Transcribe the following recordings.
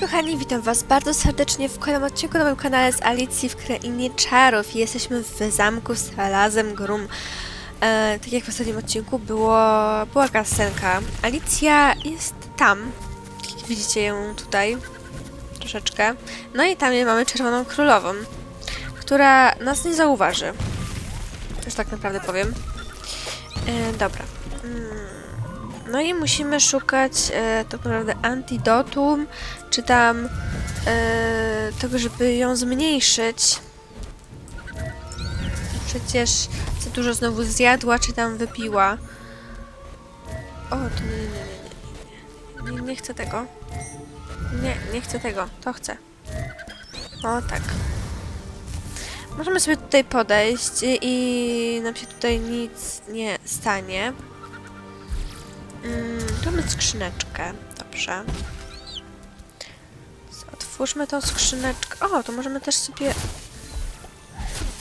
Kochani, witam was bardzo serdecznie w kolejnym odcinku na moim kanale z Alicji w Krainie Czarów. Jesteśmy w zamku z Salazem Grum. E, tak jak w ostatnim odcinku było, była kasenka. Alicja jest tam. Widzicie ją tutaj. Troszeczkę. No i tam mamy Czerwoną Królową, która nas nie zauważy. Już tak naprawdę powiem. E, dobra. Mm. No i musimy szukać e, tak naprawdę antidotum, czy tam e, tego, żeby ją zmniejszyć. Przecież za dużo znowu zjadła, czy tam wypiła. O, to nie, nie, nie, nie, nie, nie chcę tego. Nie, nie chcę tego, to chcę. O, tak. Możemy sobie tutaj podejść i, i nam się tutaj nic nie stanie. Mm, tu mamy skrzyneczkę. Dobrze. Otwórzmy tą skrzyneczkę. O, to możemy też sobie...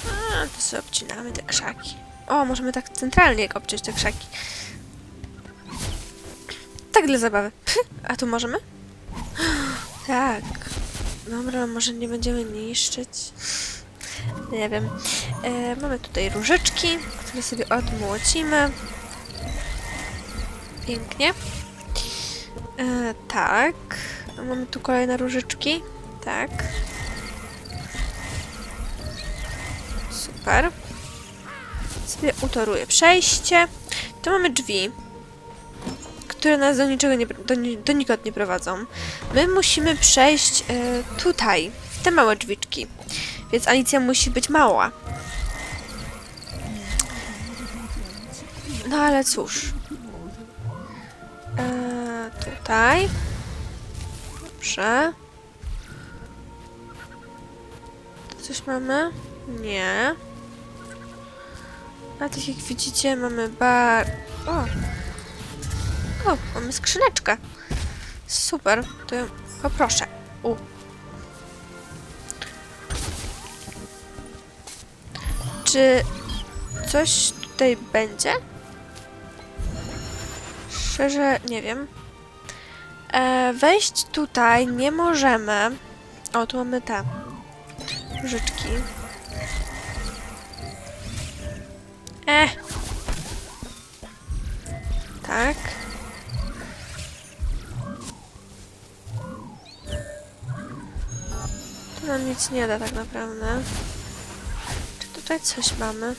A, to sobie obcinamy te krzaki. O, możemy tak centralnie obciąć te krzaki. Tak dla zabawy. A tu możemy? Tak. Dobra, może nie będziemy niszczyć. Nie wiem. E, mamy tutaj różyczki, które sobie odmłocimy. Pięknie. E, tak. Mamy tu kolejne różyczki. Tak. Super. Sobie utoruję przejście. Tu mamy drzwi, które nas do niczego nie, do, do nikąd nie prowadzą. My musimy przejść e, tutaj, w te małe drzwiczki. Więc Alicja musi być mała. No ale cóż. Eee, tutaj. Dobrze. Coś mamy? Nie. A tak jak widzicie mamy bar... O! O, mamy skrzyneczkę. Super, to ją poproszę. U. Czy coś tutaj będzie? Szczerze nie wiem. E, wejść tutaj nie możemy. O, tu mamy te różyczki. E. Tak. To nam nic nie da tak naprawdę. Czy tutaj coś mamy?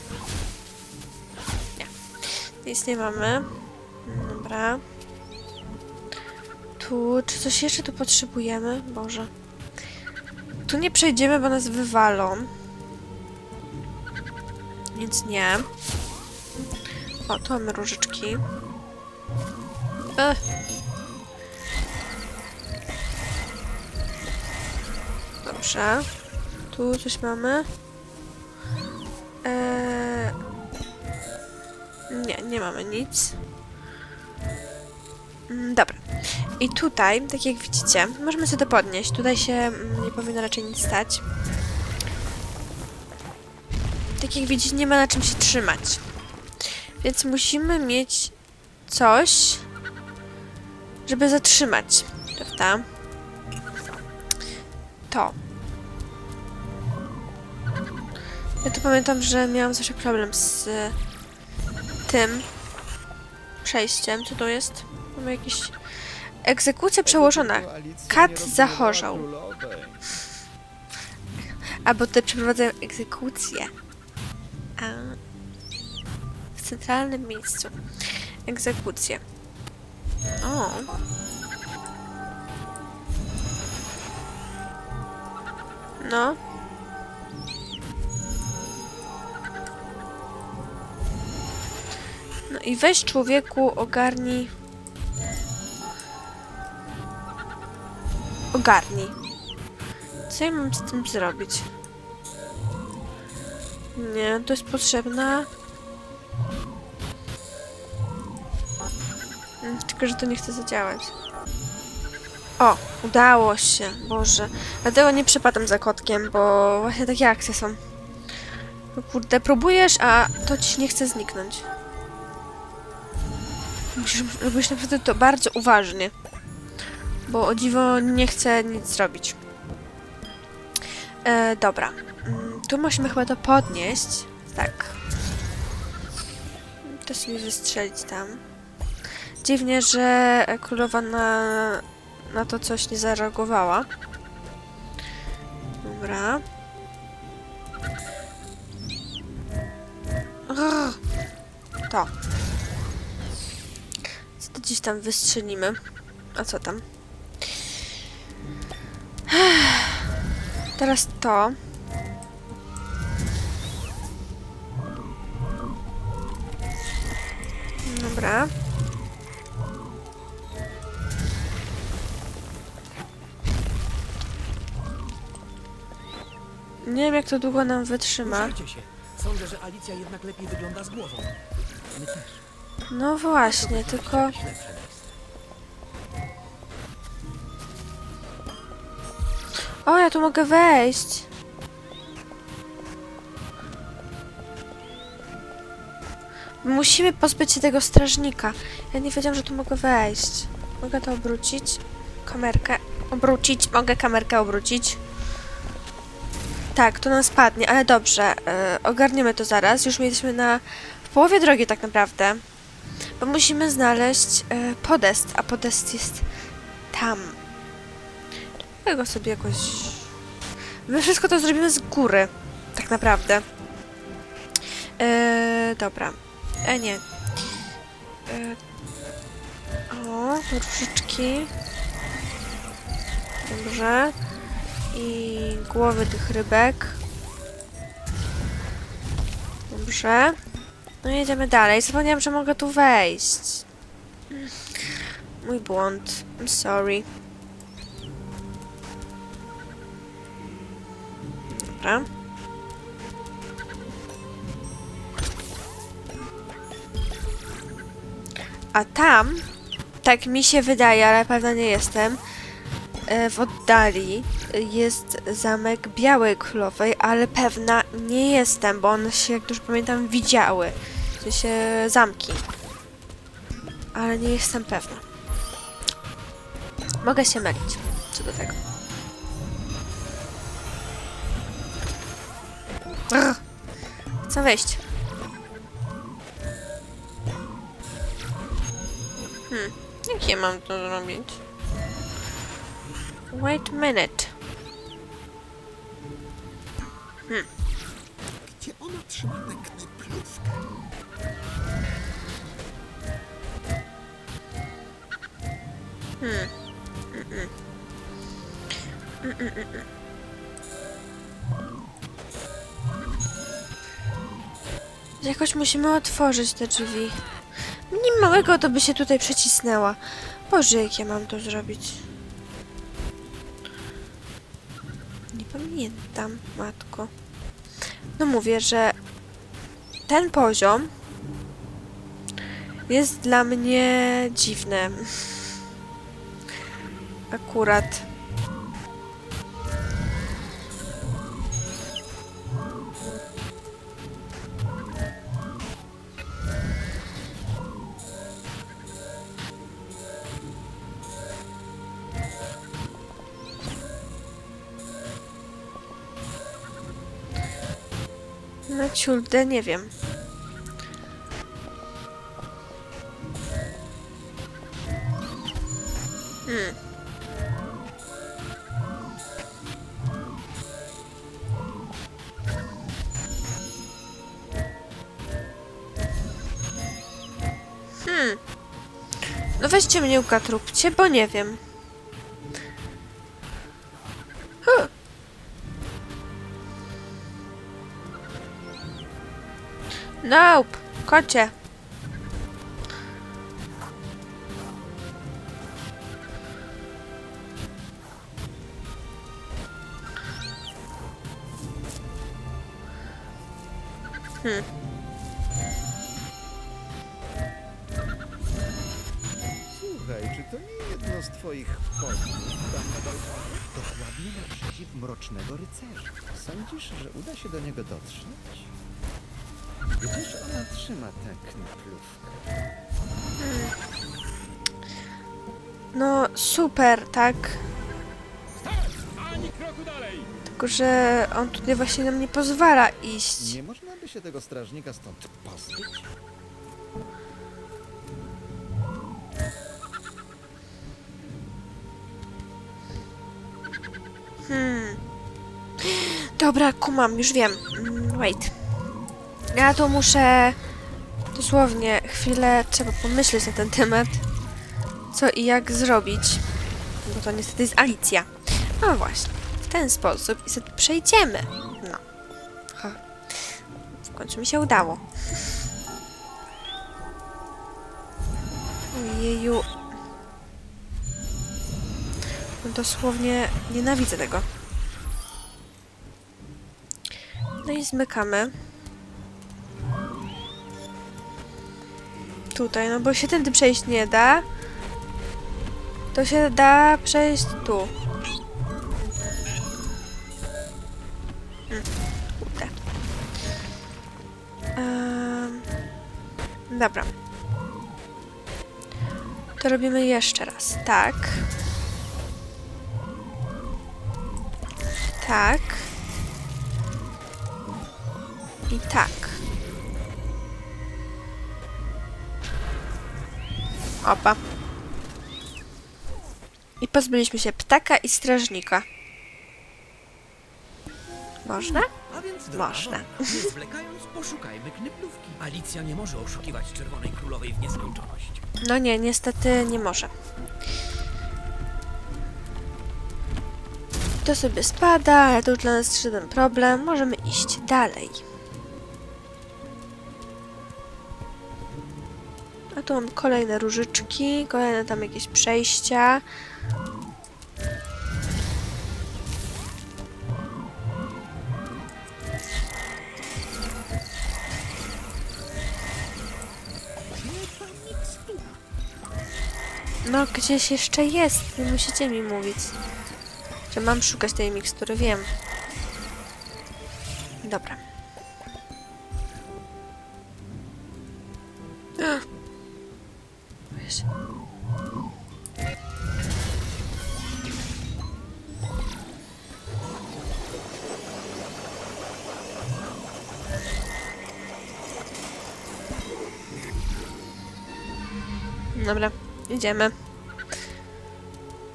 Nie. Nic nie mamy. Dobra. Tu, czy coś jeszcze tu potrzebujemy? Boże. Tu nie przejdziemy, bo nas wywalą. Więc nie. O, tu mamy różyczki. Ech. Dobrze. Tu coś mamy. Eee... Nie, nie mamy nic. Mm, Dobra. I tutaj, tak jak widzicie, możemy sobie to podnieść. Tutaj się mm, nie powinno raczej nic stać. Tak jak widzicie, nie ma na czym się trzymać. Więc musimy mieć coś, żeby zatrzymać, prawda? To. Ja tu pamiętam, że miałam zawsze problem z tym przejściem. Co to jest? Mamy jakieś... Egzekucja przełożona. Kat zachorzał. Albo te przeprowadzają egzekucję. A, w centralnym miejscu. Egzekucję. O. No. No i weź człowieku, ogarnij. Ogarnij. Co ja mam z tym zrobić? Nie, to jest potrzebna. Mm, Tylko, że to nie chce zadziałać. O, udało się, Boże. Dlatego nie przepadam za kotkiem, bo właśnie takie akcje są. No kurde, próbujesz, a to ci nie chce zniknąć. Musisz robić naprawdę to bardzo uważnie. Bo o dziwo nie chce nic zrobić. E, dobra. Mm, Tu musimy chyba to podnieść. Tak. To sobie wystrzelić tam. Dziwnie, że królowa na, na to coś nie zareagowała. Dobra. Grr. To. Co to gdzieś tam wystrzelimy? A co tam? Teraz to. Dobra. Nie wiem, jak to długo nam wytrzyma. Się. Sądzę, że Alicja jednak lepiej wygląda z głową. My też. No właśnie, tylko... O, ja tu mogę wejść. Musimy pozbyć się tego strażnika. Ja nie wiedziałam, że tu mogę wejść. Mogę to obrócić? Kamerkę obrócić. Mogę kamerkę obrócić. Tak, to nam spadnie, ale dobrze. E, ogarniemy to zaraz. Już jesteśmy na w połowie drogi tak naprawdę. Bo musimy znaleźć e, podest, a podest jest tam. Ja go sobie jakoś... My wszystko to zrobimy z góry. Tak naprawdę. Eee, dobra. E, nie. E, o, różyczki. Dobrze. I głowy tych rybek. Dobrze. No jedziemy dalej. Zapomniałam, że mogę tu wejść. Mój błąd. I'm sorry. A tam, tak mi się wydaje, ale pewna nie jestem, e, w oddali jest zamek Białej Królowej, ale pewna nie jestem, bo one się, jak dobrze pamiętam, widziały. W sensie zamki. Ale nie jestem pewna. Mogę się mylić co do tego. Chcę wejść. Hmm. Jak ja mam to zrobić? Wait a minute. Gdzie ona trzyma tę knyplówkę? Jakoś musimy otworzyć te drzwi. Nim małego to by się tutaj przecisnęła. Boże, jak ja mam to zrobić? Nie pamiętam, matko. No mówię, że ten poziom jest dla mnie dziwny. Akurat. No ciuldę, nie wiem. Hmm. Hmm. No weźcie mnie ukatróbcie, bo nie wiem. Nope, kocie. Hmm. Słuchaj, czy to nie jedno z twoich podróż tam na balkonie? Dokładnie naprzeciw Mrocznego Rycerza. Sądzisz, że uda się do niego dotrzeć? Gdzież ona trzyma tę knyplówkę? No, super, tak? Ani kroku dalej! Tylko, że on tutaj właśnie nam nie pozwala iść. Nie można by się tego strażnika stąd pozbyć? Hmm. Dobra, kumam, już wiem. Mm, Wait. Ja tu muszę dosłownie chwilę trzeba pomyśleć na ten temat. Co i jak zrobić. Bo to niestety jest Alicja. No właśnie. W ten sposób i sobie przejdziemy. No. Ha. W końcu mi się udało. Ojeju. Dosłownie nienawidzę tego. No i zmykamy. Tutaj, no bo się tędy przejść nie da. To się da przejść tu. Em, dobra. To robimy jeszcze raz. Tak. Tak. I tak. Opa. I pozbyliśmy się ptaka i strażnika. Można? A więc droga Można. wolna. Nie zwlekając, poszukajmy knyplówki. Alicja nie może oszukiwać Czerwonej Królowej w nieskończoność. No nie, niestety nie może. To sobie spada, ale to już dla nas żaden problem. Możemy iść dalej. Tu mam kolejne różyczki, kolejne tam jakieś przejścia. No, gdzieś jeszcze jest. Nie musicie mi mówić. Że mam szukać tej mikstury, wiem. Weź. Dobra, idziemy.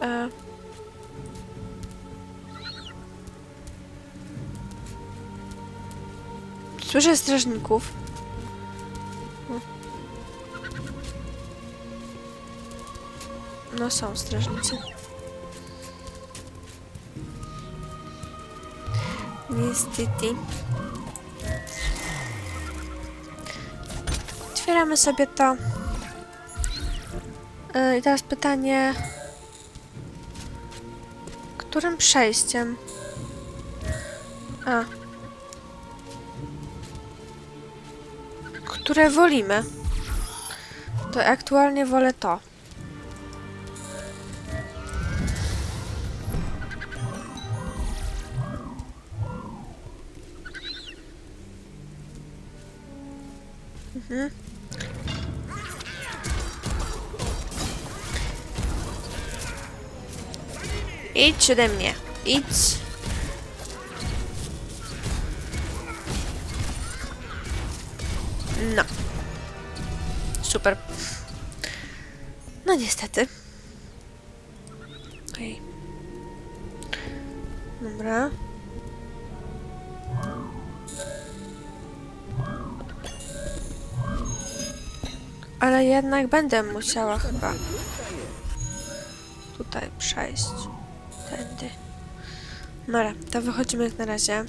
E... Słyszę strażników. No są strażnicy. Niestety. Otwieramy sobie to. E, I teraz pytanie. Którym przejściem? A. Które wolimy? To aktualnie wolę to. Idź ode mnie. Idź. No. Super. No niestety. Okej. Dobra. Ale jednak będę musiała chyba tutaj przejść. Dobra, to wychodzimy jak na razie.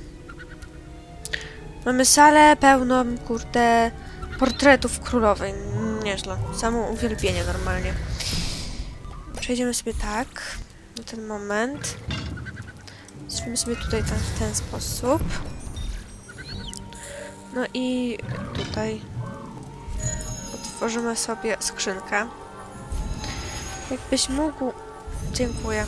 Mamy salę pełną, kurde, portretów królowej. Nieźle. Samo uwielbienie normalnie. Przejdziemy sobie tak. Na ten moment. Zrobimy sobie tutaj ten, w ten sposób. No i tutaj otworzymy sobie skrzynkę. Jakbyś mógł... Dziękuję.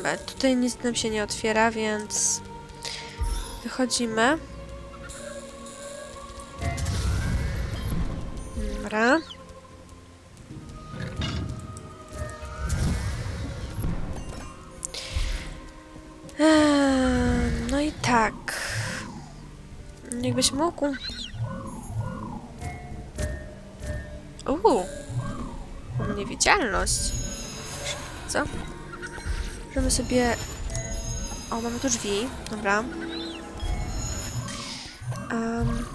Dobra, tutaj nic nam się nie otwiera, więc wychodzimy. Dobra. Eee, No i tak. Jakbyś mógł. Uuu. Niewidzialność. Co? Możemy sobie... O, mamy tu drzwi. Dobra. Um.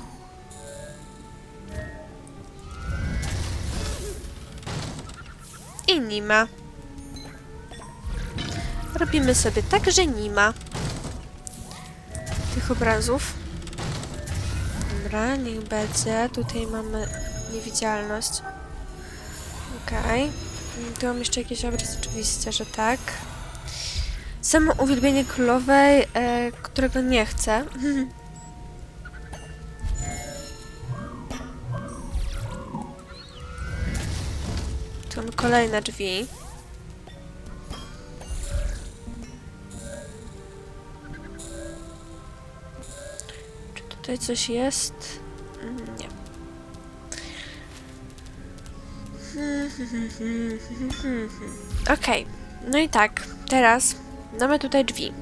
I nie ma. Robimy sobie tak, że nie ma tych obrazów. Dobra, niech będzie. Tutaj mamy niewidzialność. Okej. Tu mam jeszcze jakiś obraz, oczywiście, że tak. Samo uwielbienie królowej, e, którego nie chcę. Tu mamy kolejne drzwi. Czy tutaj coś jest? Mm, Nie. Okej, no i tak, teraz mamy tutaj drzwi.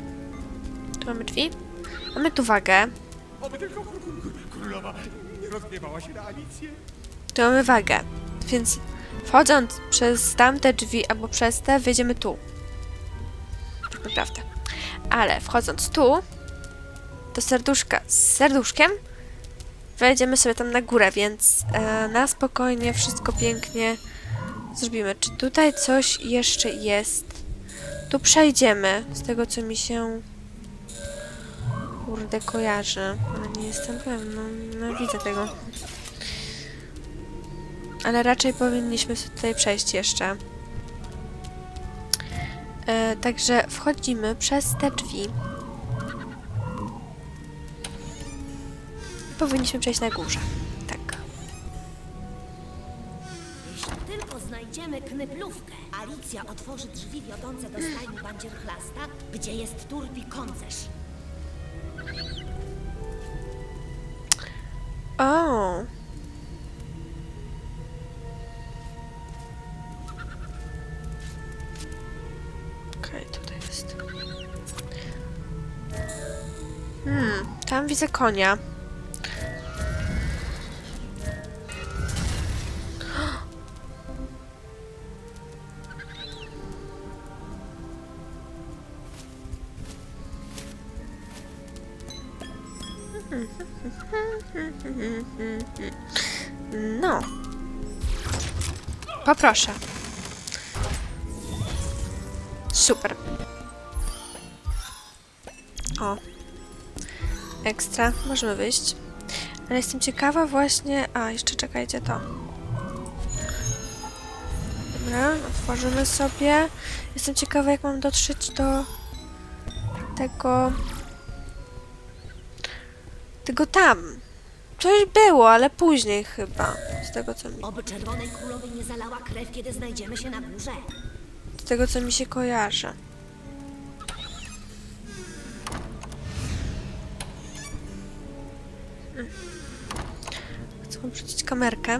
Tu mamy drzwi, mamy tu wagę, Oby tylko kr- kr- królowa nie rozgniewała się na Alicję. tu mamy wagę, więc wchodząc przez tamte drzwi albo przez te, wyjdziemy tu. Tak naprawdę. Ale wchodząc tu, do serduszka z serduszkiem, wejdziemy sobie tam na górę, więc e, na spokojnie wszystko pięknie zrobimy. Czy tutaj coś jeszcze jest? Tu przejdziemy, z tego co mi się kurde kojarzy, ale nie jestem pewna. No widzę tego. Ale raczej powinniśmy tutaj przejść jeszcze. E, także wchodzimy przez te drzwi. Powinniśmy przejść na górze. Tak. Jeśli tylko znajdziemy knyplówkę, Alicja otworzy drzwi wiodące do stajni Bandzierchlasta, gdzie jest Turpi Koncerz. O! Okej, tutaj jest. Hmm, tam widzę konia. Poproszę. Super. O. Ekstra. Możemy wyjść. Ale jestem ciekawa właśnie... A, jeszcze czekajcie to. Dobra, otworzymy sobie. Jestem ciekawa, jak mam dotrzeć do tego... Tego tam. Coś było, ale później chyba. Tego, co mi, Oby Czerwonej Królowej nie zalała krew, kiedy znajdziemy się na górze. z tego, co mi się kojarzy. Chcę wrzucić kamerkę.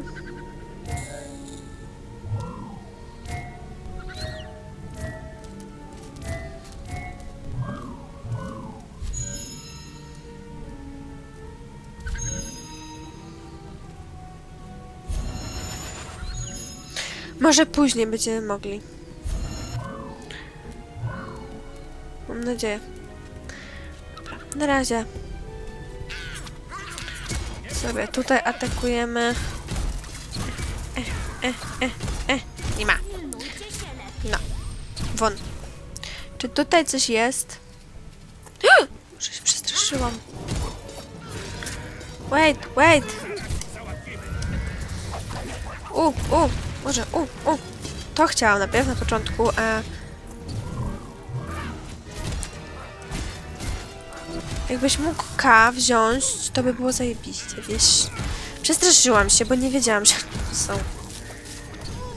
Może później będziemy mogli. Mam nadzieję. Dobra, na razie. Sobie tutaj atakujemy. E, e, e, e. Nie ma. No. Won. Czy tutaj coś jest? Może się przestraszyłam. Wait, wait. U, u, może, u, u. To chciałam najpierw na początku, a... Jakbyś mógł K wziąć, to by było zajebiście, wiesz? Przestraszyłam się, bo nie wiedziałam, że to są.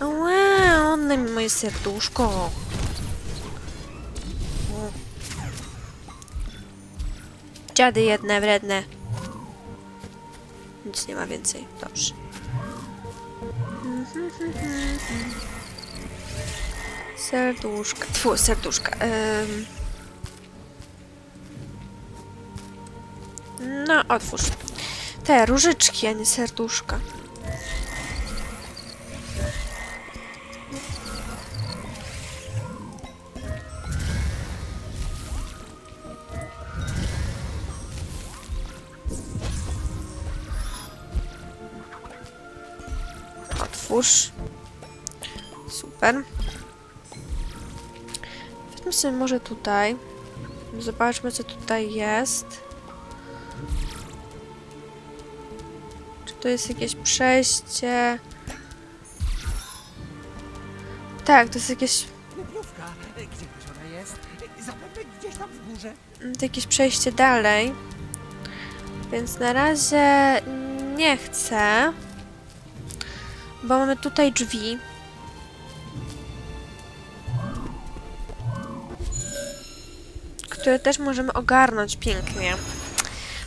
Ła, oddaj mi moje serduszko. Dziady jedne, wredne. Nic nie ma więcej. Dobrze. Serduszka. Tfu, serduszka. Ym. No, otwórz. Te różyczki, a nie serduszka. Otwórz. Super. Weźmy sobie może tutaj. Zobaczmy, co tutaj jest. Czy to jest jakieś przejście? Tak, to jest jakieś, to jakieś przejście dalej. Więc na razie nie chcę. Bo mamy tutaj drzwi. Które też możemy ogarnąć pięknie.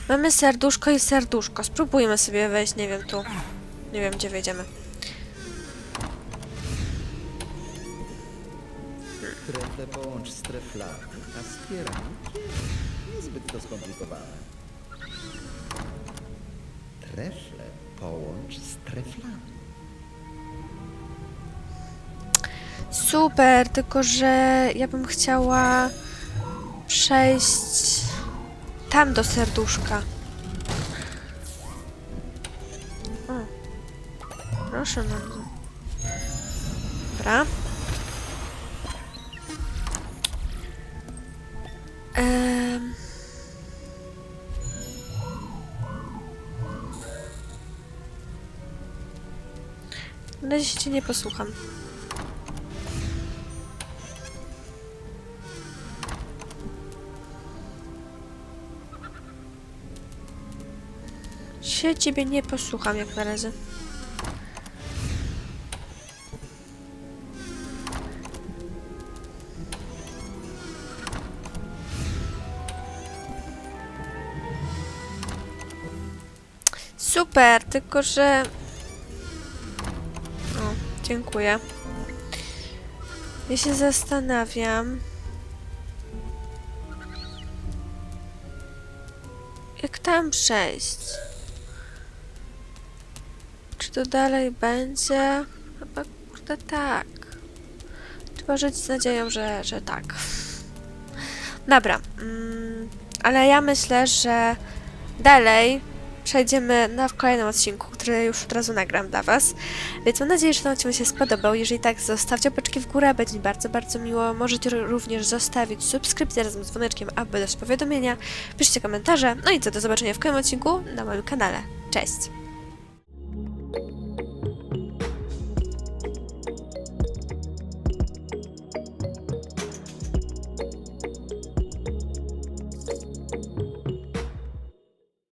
Mamy serduszko i serduszko. Spróbujmy sobie wejść, nie wiem, tu. Nie wiem, gdzie wejdziemy. Trefle połącz treflami, a z pierami niezbyt to skomplikowane. Trefle połącz z Super, tylko że ja bym chciała przejść tam do serduszka. O. Proszę bardzo. Dobra. Em. Na cię nie posłucham. Się ciebie nie posłucham jak na razie. Super, tylko że... O, dziękuję. Ja się zastanawiam... Jak tam przejść? To dalej będzie? Chyba kurde tak. Trzeba żyć z nadzieją, że, że tak. Dobra. Mm, ale ja myślę, że dalej przejdziemy na w kolejnym odcinku, który już od razu nagram dla Was. Więc mam nadzieję, że ten odcinek się spodobał. Jeżeli tak, zostawcie opaczki w górę, będzie mi bardzo, bardzo miło. Możecie również zostawić subskrypcję razem z dzwoneczkiem, aby dać powiadomienia. Piszcie komentarze. No i co, do zobaczenia w kolejnym odcinku na moim kanale. Cześć!